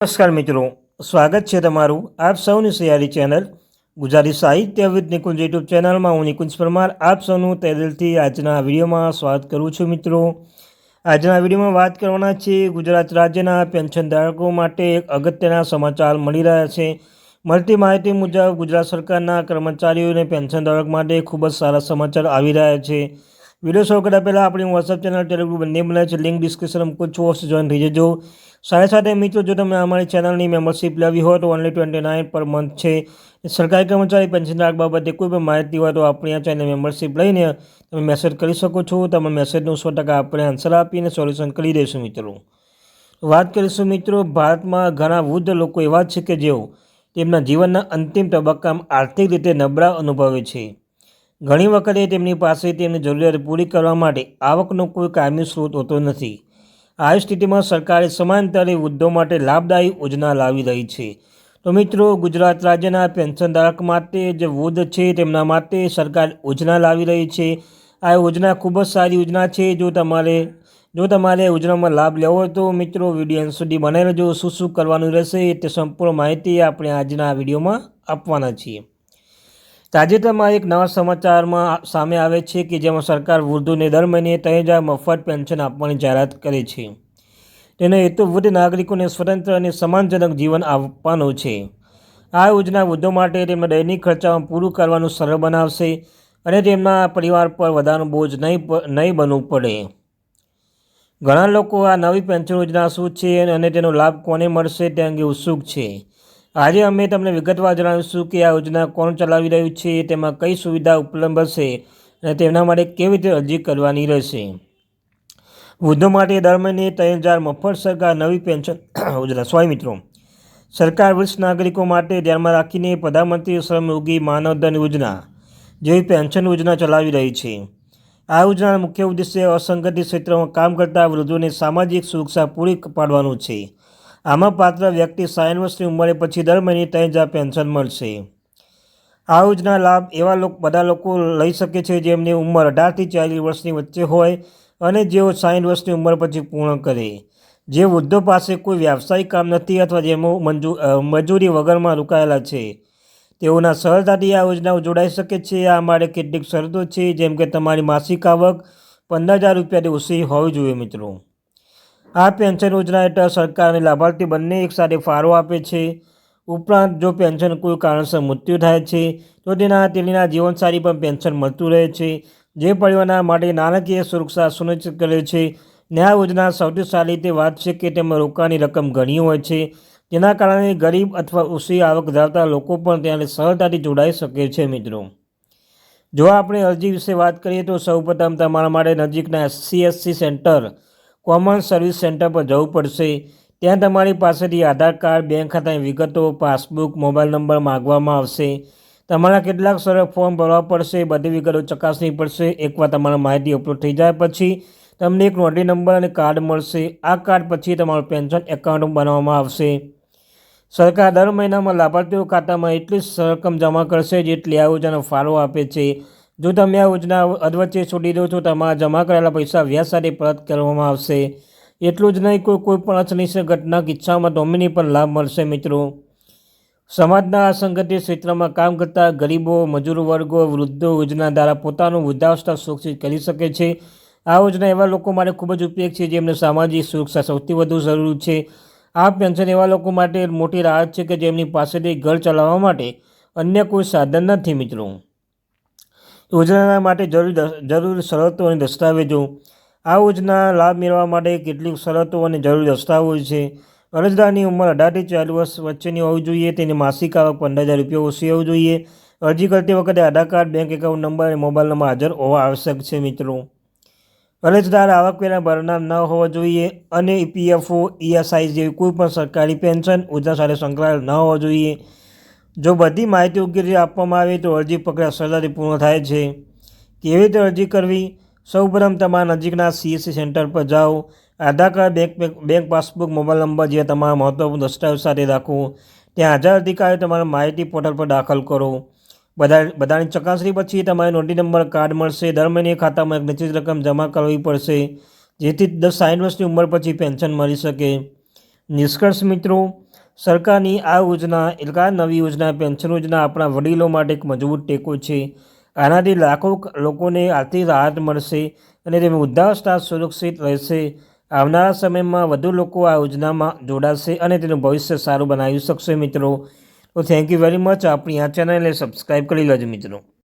નમસ્કાર મિત્રો, સ્વાગત છે તમારું આપ સૌની સયારી ચેનલ ગુજરાતી સાહિત્ય વિદ નિકુંજ યુટ્યુબ ચેનલમાં. હું નિકુંજ પરમાર, આપ સૌનું તહેદિલથી આજના વિડીયોમાં સ્વાગત કરું છું મિત્રો. આજના વિડીયોમાં વાત કરવાના છે ગુજરાત રાજ્યના પેન્શન ધારકો માટે એક અગત્યના સમાચાર મળી રહ્યા છે. મળતી માહિતી મુજબ ગુજરાત સરકારના કર્મચારીઓને પેન્શન ધારક માટે ખૂબ જ સારા સમાચાર આવી રહ્યા છે. વીડિયો શરૂ કરતા પહેલાં આપણી વોટ્સઅપ ચેનલ ટેલિગ્રુપ બંને બનાવે છે. લિંક ડિસ્ક્રિપ્શનમાં કોઈ છું ઓપ્શન જોઈન થઈ જજો. સાથે સાથે મિત્રો, જો તમે અમારી ચેનલની મેમ્બરશીપ લેવી હોય તો only twenty nine per month છે. સરકારી કર્મચારી પેન્શન રાખ બાબતે કોઈ પણ માહિતી હોય તો આપણી આ ચેનલ મેમ્બરશિપ લઈને તમે મેસેજ કરી શકો છો. તમે મેસેજનું સો ટકા આપણે આન્સર આપીને સોલ્યુશન કરી દઈશું મિત્રો. વાત કરીશું મિત્રો, ભારતમાં ઘણા વૃદ્ધ લોકો એવા છે કે જેઓ તેમના જીવનના અંતિમ તબક્કામાં આર્થિક રીતે નબળા અનુભવે છે. ઘણી વખતે તેમની પાસે તેમની જરૂરિયાત પૂરી કરવા માટે આવકનો કોઈ કાયમી સ્ત્રોત હોતો નથી. આવી સ્થિતિમાં સરકારે સમાંતરે વૃદ્ધો માટે લાભદાયી યોજના લાવી રહી છે. તો મિત્રો, ગુજરાત રાજ્યના પેન્શનધારક માટે જે વૃદ્ધ છે તેમના માટે સરકાર યોજના લાવી રહી છે. આ યોજના ખૂબ જ સારી યોજના છે. જો તમારે જો તમારે યોજનામાં લાભ લેવો હોય તો મિત્રો, વીડિયો અંત સુધી બનાવી રહેજો. શું શું કરવાનું રહેશે તે સંપૂર્ણ માહિતી આપણે આજના વિડીયોમાં આપવાના છીએ. તાજેતરમાં એક નવા સમાચારમાં સામે આવે છે કે જેમાં સરકાર વૃદ્ધોને દર મહિને ત્રણ હજાર મફત પેન્શન આપવાની જાહેરાત કરે છે. તેનો હેતુ વૃદ્ધ નાગરિકોને સ્વતંત્ર અને સમાનજનક જીવન આપવાનો છે. આ યોજના વૃદ્ધો માટે તેમના દૈનિક ખર્ચામાં પૂરું કરવાનું સરળ બનાવશે અને તેમના પરિવાર પર વધારાનો બોજ નહીં નહીં બનવું પડે. ઘણા લોકો આ નવી પેન્શન યોજના શું છે અને તેનો લાભ કોને મળશે તે અંગે ઉત્સુક છે. આજે અમે તમને વિગતવાર જણાવીશું કે આ યોજના કોણ ચલાવી રહ્યું છે, તેમાં કઈ સુવિધા ઉપલબ્ધ હશે અને તેના માટે કેવી રીતે અરજી કરવાની રહેશે. વૃદ્ધો માટે દર મહિને ત્રણ હજાર મફત સરકાર નવી પેન્શન યોજના સ્વામી મિત્રો, સરકાર વરિષ્ઠ નાગરિકો માટે ધ્યાનમાં રાખીને પ્રધાનમંત્રી શ્રમયોગી માનવધન યોજના જેવી પેન્શન યોજના ચલાવી રહી છે. આ યોજનાનો મુખ્ય ઉદ્દેશ્ય અસંગઠિત ક્ષેત્રમાં કામ કરતા વૃદ્ધોને સામાજિક સુરક્ષા પૂરી પાડવાનું છે. આમાં પાત્ર વ્યક્તિ સાઠ વર્ષની ઉંમરે પછી દર મહિને ત્રણ હજાર પેન્શન મળશે. આ યોજના લાભ એવા લોકો, બધા લોકો લઈ શકે છે જેમની ઉંમર અઢારથી ચાલીસ વર્ષની વચ્ચે હોય અને જેઓ સાઠ વર્ષની ઉંમર પછી પૂર્ણ કરે. જે વૃદ્ધો પાસે કોઈ વ્યાવસાયિક કામ નથી અથવા જેમો મંજૂ મજૂરી વગરમાં રોકાયેલા છે. તેઓના સરળતાથી આ યોજનાઓ જોડાઈ શકે છે. આ માટે કેટલીક શરતો છે જેમ કે તમારી માસિક આવક પંદર હજાર રૂપિયાથી ઓછી હોવી જોઈએ મિત્રો. આ પેન્શન યોજના હેઠળ સરકાર અને લાભાર્થી બંને એકસાથે ફાળો આપે છે. ઉપરાંત જો પેન્શન કોઈ કારણસર મૃત્યુ થાય છે, તો તેના તેણીના જીવનસારી પણ પેન્શન મળતું રહે છે. જે પરિવારના માટે નાણાકીય સુરક્ષા સુનિશ્ચિત કરે છે. ન્યાય યોજના સૌથી સારી રીતે વાત છે કે તેમાં રોકાણની રકમ ઘણી હોય છે. જેના કારણે ગરીબ અથવા ઓછી આવક ધરાવતા લોકો પણ ત્યાં સરળતાથી જોડાઈ શકે છે મિત્રો. જો આપણે અરજી વિશે વાત કરીએ તો સૌપ્રથમ તમારા માટે નજીકના SC SC centre common service centre પર જવું પડશે. ત્યાં તમારી પાસેથી આધાર કાર્ડ, બેંક ખાતાની વિગતો, પાસબુક, મોબાઈલ નંબર માગવામાં આવશે. તમારા કેટલાક સરળ ફોર્મ ભરવા પડશે. બધી વિગતો ચકાસણી પડશે. એકવાર તમારા માહિતી અપલોડ થઈ જાય પછી તમને એક નોંધણી નંબર અને કાર્ડ મળશે. આ કાર્ડ પછી તમારું પેન્શન એકાઉન્ટ બનાવવામાં આવશે. સરકાર દર મહિનામાં લાભાર્થીઓ ખાતામાં એટલી રકમ જમા કરશે જેટલી આ યોજનાનો ફાળો આપે છે. જો તમે આ યોજના અધવચ્ચે છોડી દો તો તમારા જમા કરેલા પૈસા વ્યાજ સાથે પરત કરવામાં આવશે. એટલું જ નહીં, કોઈ કોઈ પણ અસનિશ્ચિત ઘટના કિસ્સામાં ડોમિની પણ લાભ મળશે મિત્રો. સમાજના અસંગઠિત ક્ષેત્રમાં કામ કરતા ગરીબો, મજૂર વર્ગો, વૃદ્ધો યોજના દ્વારા પોતાનું વૃદ્ધાવસ્થા સુરક્ષિત કરી શકે છે. આ યોજના એવા લોકો માટે ખૂબ જ ઉપયોગ છે, જેમને સામાજિક સુરક્ષા સૌથી વધુ જરૂરી છે. આ પેન્શન એવા લોકો માટે મોટી રાહત છે કે જેમની પાસેથી ઘર ચલાવવા માટે અન્ય કોઈ સાધન નથી મિત્રો. યોજનાના માટે જરૂરી જરૂરી શરતો અને દસ્તાવેજો. આ યોજના લાભ મેળવવા માટે કેટલીક શરતો અને જરૂરી દસ્તાવેજો છે. અરજદારની ઉંમર અઢારથી ચાલીસ વર્ષ વચ્ચેની હોવી જોઈએ. તેની માસિક આવક પંદર હજાર રૂપિયા ઓછી હોવી જોઈએ. અરજી કરતી વખતે Aadhaar card, bank account number અને મોબાઈલ નંબર હાજર હોવા આવશ્યક છે મિત્રો. અરજદાર આવકવેરા ભરનાર ન હોવા જોઈએ અને ઈપીએફઓ ઈએસઆઈ જેવી કોઈપણ સરકારી પેન્શન યોજના સાથે સંકળાયેલ ન હોવા જોઈએ. જો બધી માહિતી યોગ્ય રીતે આપવામાં આવે તો અરજી પ્રક્રિયા સરળતાથી પૂર્ણ થાય છે. કેવી રીતે અરજી કરવી? સૌપ્રથમ તમારા નજીકના સીએસસી સેન્ટર પર જાઓ. Aadhaar card, bank bank passbook, mobile number જે તમારા મહત્વપૂર્ણ દસ્તાવેજ સાથે રાખો. ત્યાં હાજર અધિકારીઓ તમારા માહિતી પોર્ટલ પર દાખલ કરો. બધા, બધાની ચકાસણી પછી તમારે નોંધણી નંબર, કાર્ડ મળશે. દર મહિને ખાતામાં એક નિશ્ચિત રકમ જમા કરવી પડશે, જેથી દસ સાઠ વર્ષની ઉંમર પછી પેન્શન મળી શકે. નિષ્કર્ષ મિત્રો સરકારની આ યોજના એટલે નવી યોજના, પેન્શન યોજના આપણા વડીલો માટે એક મજબૂત ટેકો છે. આનાથી લાખો લોકોને આર્થિક રાહત મળશે અને તેમનું વૃદ્ધાવસ્થા સુરક્ષિત રહેશે. આવનારા સમયમાં વધુ લોકો આ યોજનામાં જોડાશે અને તેનું ભવિષ્ય સારું બનાવી શકશે મિત્રો. તો થેન્ક યુ વેરી મચ આપણી આ ચેનલને સબસ્ક્રાઈબ કરી લેજો મિત્રો.